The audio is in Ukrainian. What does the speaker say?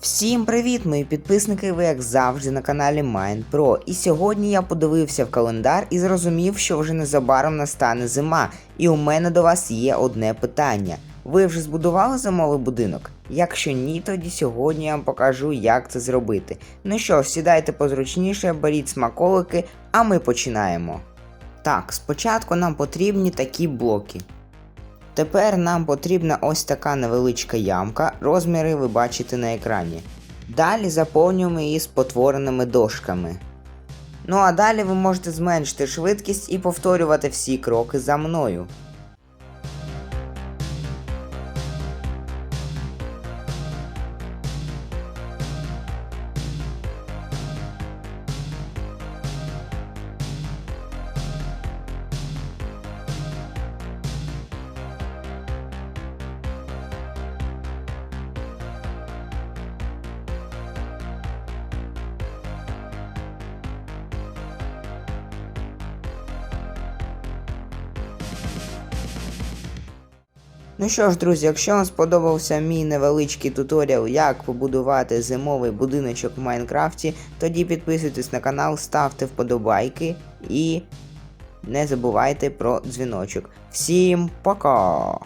Всім привіт, мої підписники! Ви як завжди на каналі Mind Pro. І сьогодні я подивився в календар і зрозумів, що вже незабаром настане зима. І у мене до вас є одне питання. Ви вже збудували зимовий будинок? Якщо ні, тоді сьогодні я вам покажу, як це зробити. Ну що сідайте позручніше, беріть смаколики, а ми починаємо. Так, спочатку нам потрібні такі блоки. Тепер нам потрібна ось така невеличка ямка, розміри ви бачите на екрані. Далі заповнюємо її спотвореними дошками. Ну а далі ви можете зменшити швидкість і повторювати всі кроки за мною. Ну що ж, друзі, якщо вам сподобався мій невеличкий туторіал, як побудувати зимовий будиночок в Майнкрафті, тоді підписуйтесь на канал, ставте вподобайки і не забувайте про дзвіночок. Всім пока!